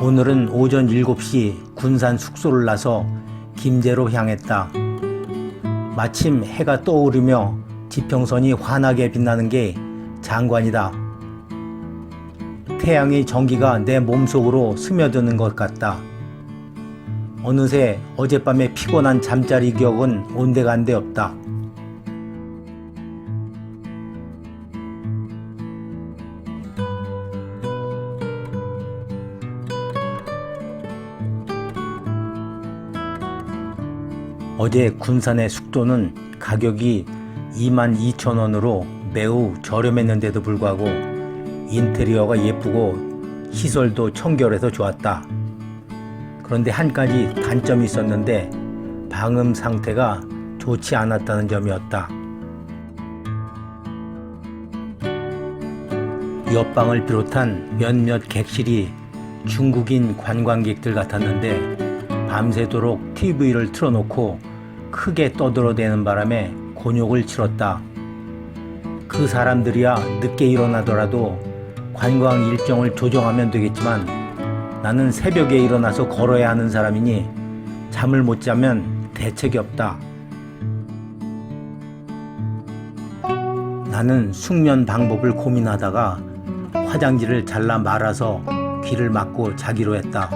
오늘은 오전 7시 군산 숙소를 나서 김제로 향했다. 마침 해가 떠오르며 지평선이 환하게 빛나는 게 장관이다. 태양의 전기가 내 몸속으로 스며드는 것 같다. 어느새 어젯밤에 피곤한 잠자리 기억은 온데간데 없다. 어제 군산의 숙도는 가격이 22,000원으로 매우 저렴했는데도 불구하고 인테리어가 예쁘고 시설도 청결해서 좋았다. 그런데 한 가지 단점이 있었는데 방음 상태가 좋지 않았다는 점이었다. 옆방을 비롯한 몇몇 객실이 중국인 관광객들 같았는데 밤새도록 TV를 틀어놓고 크게 떠들어대는 바람에 곤욕을 치렀다. 그 사람들이야 늦게 일어나더라도 관광 일정을 조정하면 되겠지만 나는 새벽에 일어나서 걸어야 하는 사람이니 잠을 못 자면 대책이 없다. 나는 숙면 방법을 고민하다가 화장지를 잘라 말아서 귀를 막고 자기로 했다.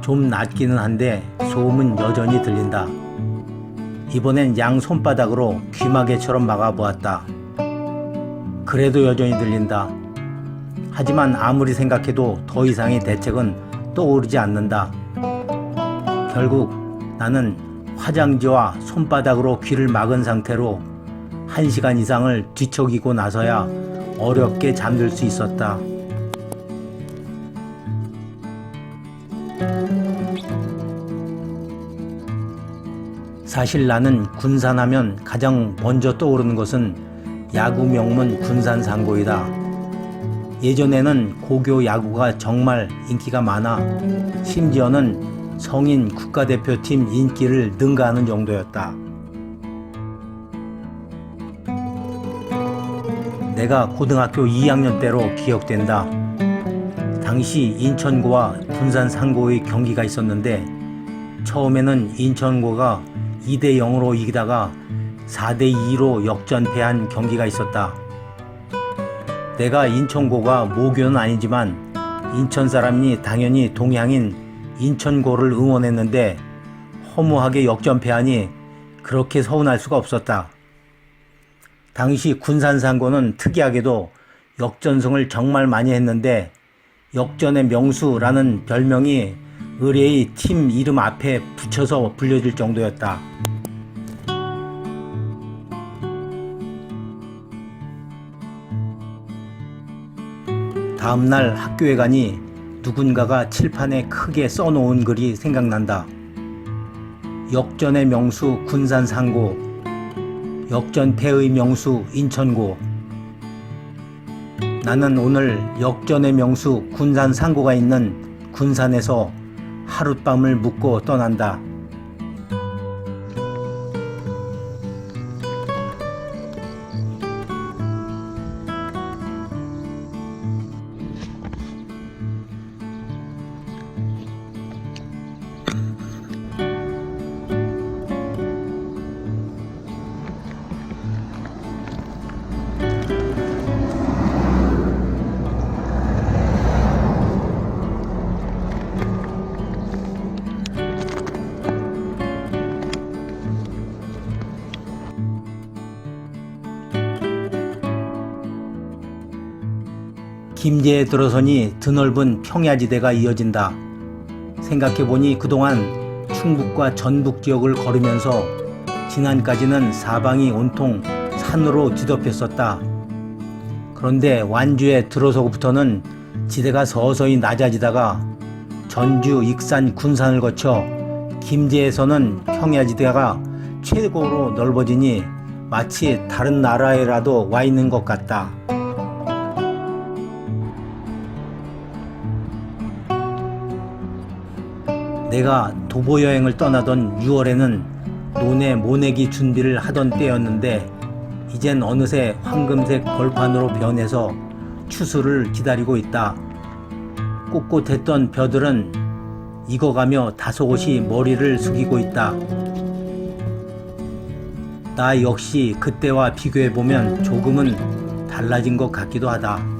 좀 낫기는 한데 소음은 여전히 들린다. 이번엔 양 손바닥으로 귀마개처럼 막아보았다. 그래도 여전히 들린다. 하지만 아무리 생각해도 더 이상의 대책은 떠오르지 않는다. 결국 나는 화장지와 손바닥으로 귀를 막은 상태로 한 시간 이상을 뒤척이고 나서야 어렵게 잠들 수 있었다. 사실 나는 군산하면 가장 먼저 떠오르는 것은 야구 명문 군산 상고이다. 예전에는 고교 야구가 정말 인기가 많아 심지어는 성인 국가대표팀 인기를 능가하는 정도였다. 내가 고등학교 2학년 때로 기억된다. 당시 인천고와 군산 상고의 경기가 있었는데 처음에는 인천고가 2대 0으로 이기다가 4대 2로 역전패한 경기가 있었다. 내가 인천고가 모교는 아니지만 인천 사람이 당연히 동양인 인천고를 응원했는데 허무하게 역전패하니 그렇게 서운할 수가 없었다. 당시 군산상고는 특이하게도 역전승을 정말 많이 했는데 역전의 명수라는 별명이 의뢰의 팀 이름 앞에 붙여서 불려질 정도였다. 다음날 학교에 가니 누군가가 칠판에 크게 써놓은 글이 생각난다. 역전의 명수 군산상고, 역전패의 명수 인천고. 나는 오늘 역전의 명수 군산상고가 있는 군산에서 하룻밤을 묵고 떠난다. 김제에 들어서니 드넓은 평야지대가 이어진다. 생각해보니 그동안 충북과 전북 지역을 걸으면서 지난까지는 사방이 온통 산으로 뒤덮였었다. 그런데 완주에 들어서고부터는 지대가 서서히 낮아지다가 전주, 익산, 군산을 거쳐 김제에서는 평야지대가 최고로 넓어지니 마치 다른 나라에라도 와 있는 것 같다. 내가 도보 여행을 떠나던 6월에는 논에 모내기 준비를 하던 때였는데 이젠 어느새 황금색 벌판으로 변해서 추수를 기다리고 있다. 꼿꼿했던 벼들은 익어가며 다소곳이 머리를 숙이고 있다. 나 역시 그때와 비교해보면 조금은 달라진 것 같기도 하다.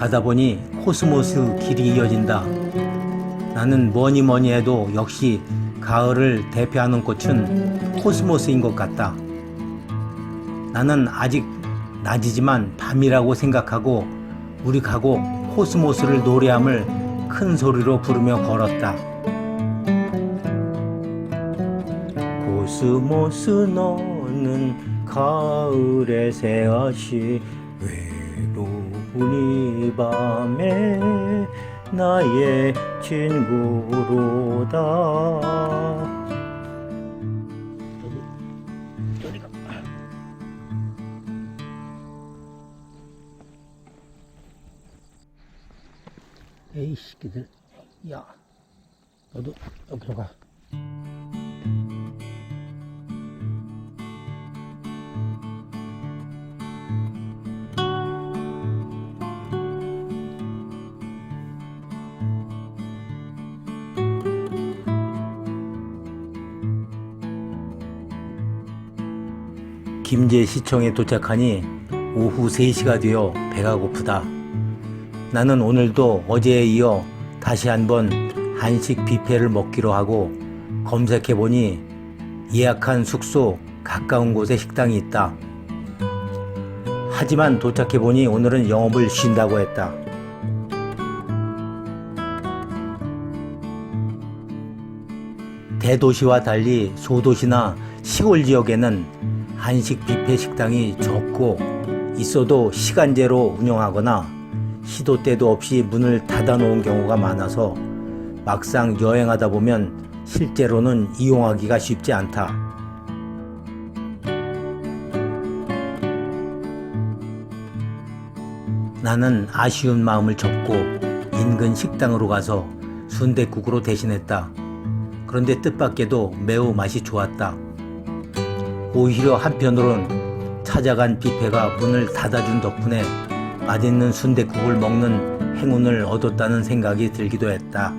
가다 보니 코스모스 길이 이어진다. 나는 뭐니 뭐니 해도 역시 가을을 대표하는 꽃은 코스모스인 것 같다. 나는 아직 낮이지만 밤이라고 생각하고 우리 가고 코스모스를 노래함을 큰 소리로 부르며 걸었다. 코스모스 너는 가을의 새앗이 외로운 이 밤에 나의 친구로다. 에이 새끼들 야 너도 여기로 가 김제시청에 도착하니 오후 3시가 되어 배가 고프다. 나는 오늘도 어제에 이어 다시 한번 한식 뷔페를 먹기로 하고 검색해 보니 예약한 숙소 가까운 곳에 식당이 있다. 하지만 도착해 보니 오늘은 영업을 쉰다고 했다. 대도시와 달리 소도시나 시골 지역에는 한식 뷔페 식당이 적고 있어도 시간제로 운영하거나 시도 때도 없이 문을 닫아 놓은 경우가 많아서 막상 여행하다 보면 실제로는 이용하기가 쉽지 않다. 나는 아쉬운 마음을 접고 인근 식당으로 가서 순댓국으로 대신했다. 그런데 뜻밖에도 매우 맛이 좋았다. 오히려 한편으론 찾아간 뷔페가 문을 닫아준 덕분에 맛있는 순댓국을 먹는 행운을 얻었다는 생각이 들기도 했다.